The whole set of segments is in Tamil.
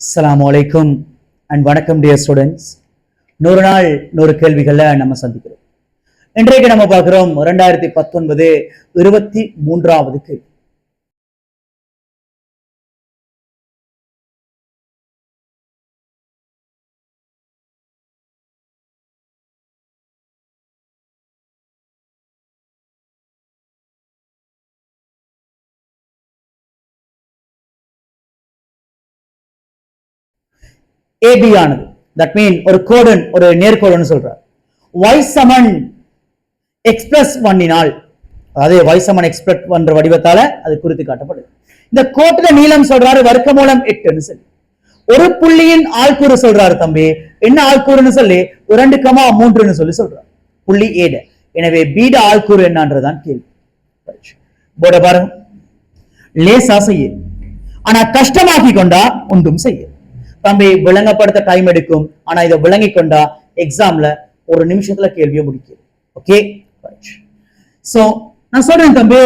அஸ்லாம் வலைக்கும் அண்ட் வணக்கம் டியர் ஸ்டூடெண்ட்ஸ் நூறு நாள் நூறு கேள்விகளை நம்ம சந்திக்கிறோம். இன்றைக்கு நம்ம பார்க்குறோம் இரண்டாயிரத்தி பத்தொன்பது இருபத்தி மூன்றாவது கேள்வி. ஏபி ஆனது. தட் மீன் ஒரு கோடன் ஒரு நேர்கோடுன்னு சொல்றார். வைசமன் எக்ஸ்பிரஸ் எக்ஸ் ஒன்னினால் அதாவது வைசமன் எக்ஸ்பிரஸ் என்ற வடிவத்தால அது குறித்து காட்டப்படுது. இந்த கோட்டுல நீளம் சொல்றாரு வர்க்க மூலம் எட்டுன்னு சொல்லி. ஒரு புள்ளியின் ஆள்கூறு சொல்றாரு தம்பி. என்ன ஆள்கூறுன்னு சொல்லி? இரண்டு கமா மூன்றுன்னு சொல்லி சொல்றாரு. புள்ளி ஏடு எனவே பீட ஆள்கூறு என்னன்றதான் கேள்வி. போட பாருங்க. லேசா செய்ய. ஆனா கஷ்டமாக்கி கொண்டா ஒன்றும் செய்யும் தம்பி விளங்கப்படுத்த டைம் எடுக்கும். ஆனா இதை விளங்கி கொண்டா எக்ஸாம்ல ஒரு நிமிஷத்துல கேள்வியை முடிக்கும். ஓகே சோ நான் சொல்றேன் தம்பி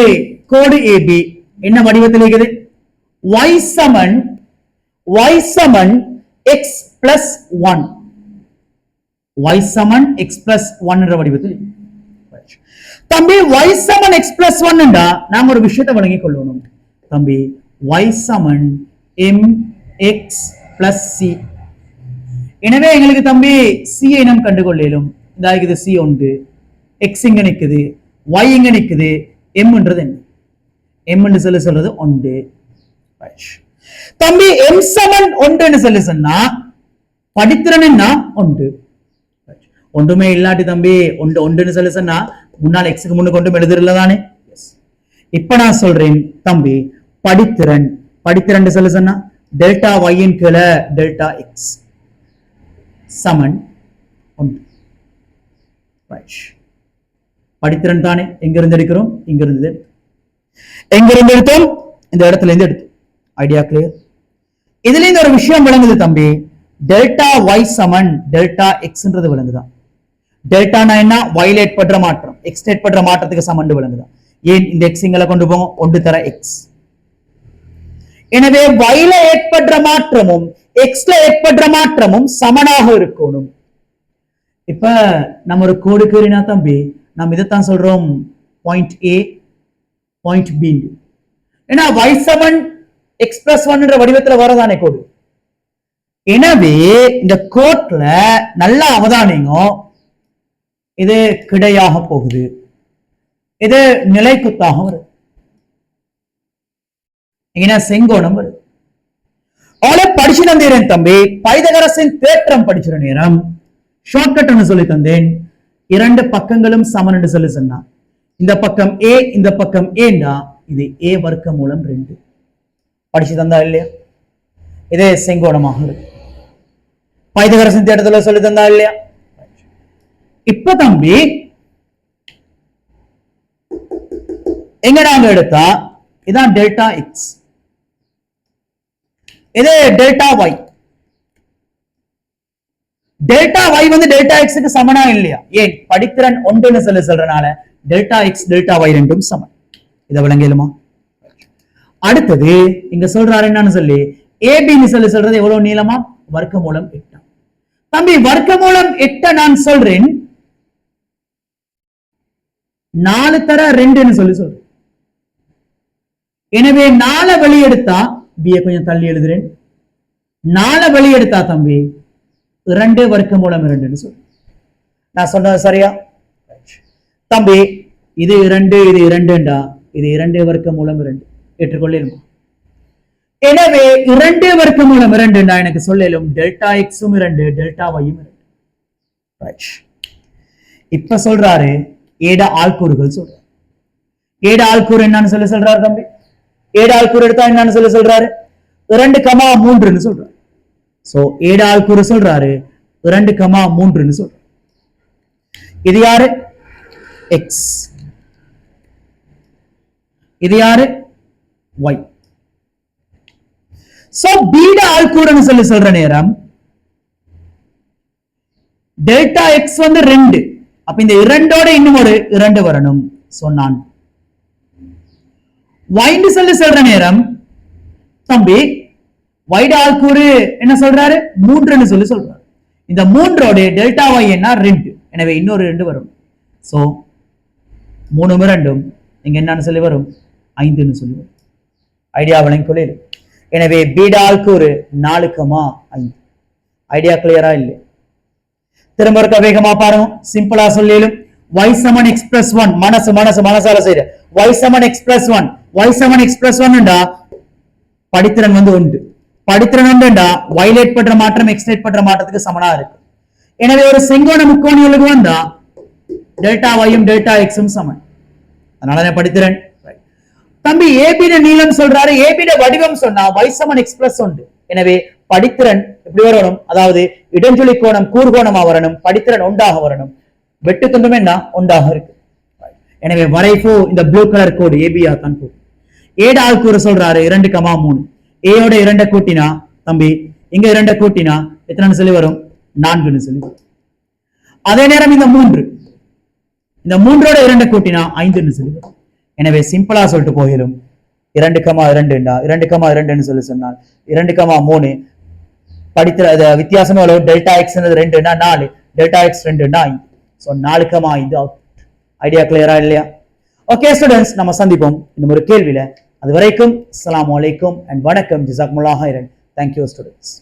கோடு ஏபி என்ன வடிவத்தில் இருக்குது? Y சமன் y சமன் x பிளஸ் ஒன் y சமன் x பிளஸ் ஒன் என்ற வடிவத்தில். தம்பி y சமன் x பிளஸ் ஒன்னுண்டா நாம ஒரு விஷயத்தை வழங்கிக் கொள்ளணும். தம்பி y சமன் m x பிளஸ் சி எனவே எங்களுக்கு தம்பி சி நம் கண்டுகொள்ளலும். இந்த இது சி உண்டு எக்ஸ் இங்க நிக்குது. ஒய் இங்க நிக்குது. எம்ன்றது என்ன? எம் என்று சொல்லி சொல்றது ஒன்று. தம்பி எம் சமன் ஒன்றுன்னு சொல்லி சொன்னா படித்திறன் என்ன? ஒன்று. ஒன்றுமே இல்லாட்டி தம்பி ஒன்று ஒன்றுன்னு சொல்லி சொன்னா முன்னால் எக்ஸுக்கு முன்னு கொண்டு எழுதுறல தானே? இப்ப நான் சொல்றேன் தம்பி படித்திறன். படித்திறன் சொல்லி சொன்னா டெல்டா ஒய்யின் கீழே டெல்டா எக்ஸ் சமன் ஒன்று. படித்திறன் தானே. எங்கிருந்து எடுக்கிறோம்? இங்கிருந்து எங்கிருந்து எடுத்தோம்? இந்த இடத்துல இருந்து எடுத்தோம். ஐடியா கிளியர் இதுல இருந்து ஒரு விஷயம் விளங்குது தம்பி. டெல்டா ஒய் சமன் டெல்டா எக்ஸ்ன்றது விளங்குதான். டெல்டானா என்ன? ஒயில் ஏற்படுற மாற்றம். எக்ஸ் ஏற்படுற மாற்றத்துக்கு சமன் விளங்குதான். ஏன் இந்த எக்ஸ் இங்களை கொண்டு போவோம்? ஒன்று தர எக்ஸ் எனவே வயல ஏற்படுற மாற்றமும் எக்ஸ்ல ஏற்படுற மாற்றமும் சமனாக இருக்கணும். இப்ப நம்ம ஒரு கோடு கேறினா தம்பி நம்ம இதைத்தான் சொல்றோம் பாயிண்ட் ஏ பாயிண்ட் பி ஏன்னா வை செவன் எக்ஸ்பிரஸ் ஒன்ன்ற வடிவத்துல வரதானே கோடு எனவே இந்த கோட்ல நல்ல அவதானிங்க இது கிடையாக போகுது. இது நிலைக்குத்தாக வருது. ஏன்னா செங்கோணம் வருது. அவளை படிச்சு தந்தேன் தம்பி. பைதகரசின் தேற்றம் படிச்சிட நேரம். ஷார்ட்கட் சொல்லி தந்தேன். இரண்டு பக்கங்களும் சமன் என்று சொல்லி சொன்னான். இந்த பக்கம் ஏ இந்த பக்கம் ஏண்டா இது ஏ வர்க்க மூலம் ரெண்டு. படிச்சு தந்தா இல்லையா? இதே செங்கோணமாக இருக்கு. பைதகரசின் தேட்டத்துல சொல்லி தந்தா இல்லையா? இப்ப தம்பி எங்க நாங்க எடுத்தா? இதான் டெல்டா எக்ஸ் இது டெல்டா ஒய் டெல்டா ஒய் வந்து டெல்டா எக்ஸுக்கு சமனா இல்லையா? ஏன்? படித்திறன் ஒன்றுன்னு சொல்லி சொல்றனால டெல்டா எக்ஸ் டெல்டா ஒய் ரெண்டும் சமன் இதை விளங்கலுமா அடுத்தது இங்க சொல்றாரு என்னன்னு சொல்லி ஏபின்னு சொல்லி சொல்றது எவ்வளவு நீளமா? வர்க்க மூலம் எட்டா. தம்பி வர்க்க மூலம் எட்ட நான் சொல்றேன். நாலு தர ரெண்டுன்னு சொல்லி சொல்றேன். எனவே நாலை வெளியெடுத்தா பிஏ கொஞ்சம் தள்ளி எழுதுறேன். நானும் வழி எடுத்தா தம்பி இரண்டு வர்க்க மூலம் இரண்டுன்னு சொல்லு. நான் சொன்னது சரியா? தம்பி இது இரண்டு இது இரண்டுண்டா? இது இரண்டு வர்க்க மூலம் இரண்டு. ஏற்றுக்கொள்ளிருமா எனவே இரண்டு வர்க்க மூலம் இரண்டுண்டா? எனக்கு சொல்லலும் டெல்டா எக்ஸும் இரண்டு டெல்டா வையும் இரண்டு. இப்ப சொல்றாரு ஏட ஆள்கூறுகள் சொல்றாரு. ஏட ஆள்கூறு என்னன்னு சொல்லி சொல்றாரு தம்பி. ஏட ஆள்கூறு எடுத்தா என்னன்னு சொல்லி சொல்றாரு? இரண்டு கமா மூன்றுன்னு சொல்றாரு. சோ ஏட ஆள்கூறு சொல்றாரு இரண்டு கமா மூன்றுன்னு சொல்றாரு. இது யாரு? எக்ஸ் இது யாரு? ஒய் சோ பீட ஆள்கூறுன்னு சொல்லி சொல்ற நேரம் டெல்டா எக்ஸ் வந்து ரெண்டு. அப்ப இந்த இரண்டோட இன்னும் ஒரு இரண்டு வரணும். சொன்னான் வைண்டு சொல்லி சொல்ற நேரம்? தம்பி வைட ஒரு என்ன சொல்றாரு? மூன்றுன்னு சொல்லி சொல்றாரு. இந்த மூன்றோட டெல்டா ஒய் என்ன? ரெண்டு. எனவே இன்னொரு ரெண்டு வரும். சோ மூணும் ரெண்டும் நீங்க என்னன்னு சொல்லி வரும்? ஐந்துன்னு சொல்லி வரும். ஐடியா விளங்கிக்கொள்ளு எனவே பீடா ஒரு நாலுக்கமா ஐந்து. ஐடியா கிளியரா இல்லை திரும்ப இருக்க வேகமா பாருங்க. சிம்பிளா சொல்லிடும் வைசமன் எக்ஸ்பிரஸ் ஒன் மனசு மனசு மனசால செய்யுது வைசமன் எக்ஸ்பிரஸ் ஒன் y சமன் x பிளஸ் ஒன்னுண்டா படித்திறன் வந்து உண்டு படித்திறன் உண்டுண்டா வயலேட் பண்ற மாற்றம் எக்ஸ்லேட் பண்ற மாற்றத்துக்கு சமனா இருக்கு எனவே ஒரு செங்கோண முக்கோணிகளுக்கு வந்தா டெல்டா வையும் டெல்டா எக்ஸும் சமன் அதனால நான் படித்திறன் தம்பி ஏபிட நீளம் சொல்றாரு. ஏபிட வடிவம் சொன்னா y சமன் x பிளஸ் உண்டு எனவே படித்திறன் இப்படி வரணும் அதாவது இடஞ்சொலி கோணம் கூர்கோணமா வரணும் படித்திறன் உண்டாக வரணும் வெட்டு துண்டும் என்ன உண்டாக இருக்கு எனவே வரைஃபோ இந்த ப்ளூ கலர் கோடு ஏபியா தான் போகும் ஏட கூற சொல்றாரு இரண்டு கமா மூணு. ஏயோட இரண்டை கூட்டினா தம்பி இங்க இரண்டை கூட்டினா எத்தனை சொல்லி வரும்? நான்குன்னு சொல்லி அதே நேரம் இந்த மூன்று. இந்த மூன்றோட இரண்டு கூட்டினா ஐந்துன்னு சொல்லி வரும். எனவே சிம்பிளா சொல்லிட்டு போயிடும் இரண்டு கமா இரண்டுண்டா? இரண்டு கமா இரண்டுன்னு சொல்லி சொன்னால் இரண்டு கமா மூணு. படித்த அது வித்தியாசம் டெல்டா எக்ஸ் ரெண்டுன்னா நாலு. டெல்டா எக்ஸ் ரெண்டுன்னா ஐந்து. ஸோ நாலு கமா ஐந்து ஐடியா கிளியரா இல்லையா? ஓகே ஸ்டூடெண்ட்ஸ் நம்ம சந்திப்போம். இன்னும் ஒரு கேள்வியில. அது வரைக்கும் அஸ்லாம் வலைக்கும் அண்ட் வணக்கம் ஜிசாக் முல்லாஹிரன் தேங்க்யூ ஸ்டூடெண்ட்ஸ்